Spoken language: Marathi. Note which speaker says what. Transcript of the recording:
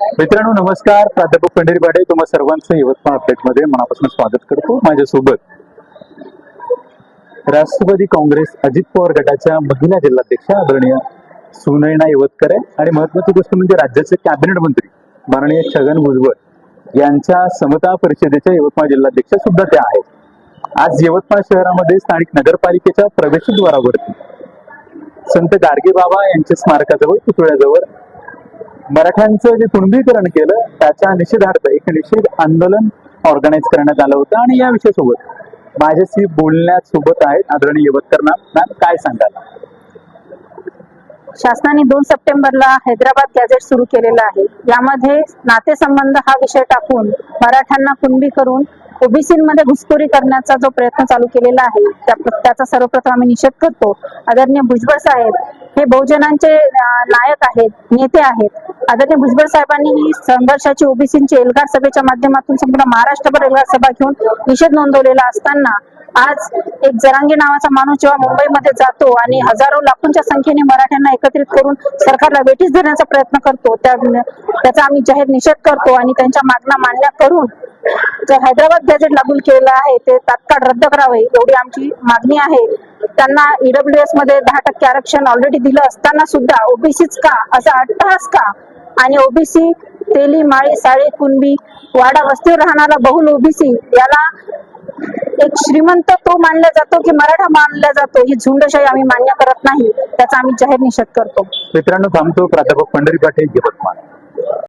Speaker 1: मित्रांनो नमस्कार. प्राध्यापक पंढरी पाटे तुम्हा सर्वांचं यवतमाळ अपडेटमध्ये मनापासून स्वागत करतो माझ्यासोबत. राष्ट्रवादी काँग्रेस अजित पवार गटाच्या महिला जिल्हाध्यक्ष आदरणीय सुनयना यवतकर आहे आणि महत्वाची गोष्ट म्हणजे राज्याचे कॅबिनेट मंत्री माननीय छगन भुजबळ यांच्या समता परिषदेच्या यवतमाळ जिल्हाध्यक्ष सुद्धा त्या आहेत. आज यवतमाळ शहरामध्ये स्थानिक नगरपालिकेच्या प्रवेशद्वारावरती संत गाडगे बाबा यांच्या स्मारकाजवळ पुतळ्याजवळ मराठ्यांचं जे कुणबीकरण केलं त्याच्या निषेधार्थ एक निषेध आंदोलन ऑर्गनाईज करण्यात आलं होतं आणि या विषयासोबत माझ्याशी बोलण्यासोबत आहेत आदरणीय यवतकर मॅम. काय सांगाल?
Speaker 2: शासनाने दोन सप्टेंबरला हैदराबाद गॅझेट सुरू केलेलं आहे. यामध्ये नातेसंबंध हा विषय टाकून मराठ्यांना कुणबी करून ओबीसीमध्ये घुसखोरी करण्याचा जो प्रयत्न चालू केलेला आहे त्या- त्याचा सर्वप्रथम आम्ही निषेध करतो. आदरणीय भुजबळ साहेब हे बहुजनांचे नायक आहेत नेते आहेत. आदरणीय भुजबळ साहेबांनी ही संघर्षाची ओबीसीची एल्गार सभेच्या माध्यमातून संपूर्ण महाराष्ट्रभर एल्गार सभा घेऊन निषेध नोंदवलेला असताना आज एक जरांगे नावाचा माणूस जेव्हा मुंबईमध्ये जातो आणि हजारो लाखोंच्या संख्येने मराठ्यांना एकत्रित करून सरकारला वेठीस धरण्याचा प्रयत्न करतो त्या त्याचा आम्ही जाहीर निषेध करतो आणि त्यांच्या मागण्या मान्य करून जे हैदराबाद गॅजेट लागू केलेलं आहे ते तात्काळ रद्द करावे एवढी आमची मागणी आहे. त्यांना ईडब्ल्यू एसमध्ये दहा टक्के आरक्षण ऑलरेडी दिलं असताना सुद्धा ओबीसीच का? असा अट्टहास का? आणि ओबीसी तेली माळी साळे कुणबी वाडा वस्तीवर राहणारा बहुल ओबीसी याला एक श्रीमंत तो मानला जातो की मराठा मानला जातो. ही झुंडशाही आम्ही मान्य करत नाही. त्याचा आम्ही जाहीर निषेध करतो.
Speaker 1: मित्रांनो थांबतो. प्राध्यापक पंढरी पाटील यवतमाळ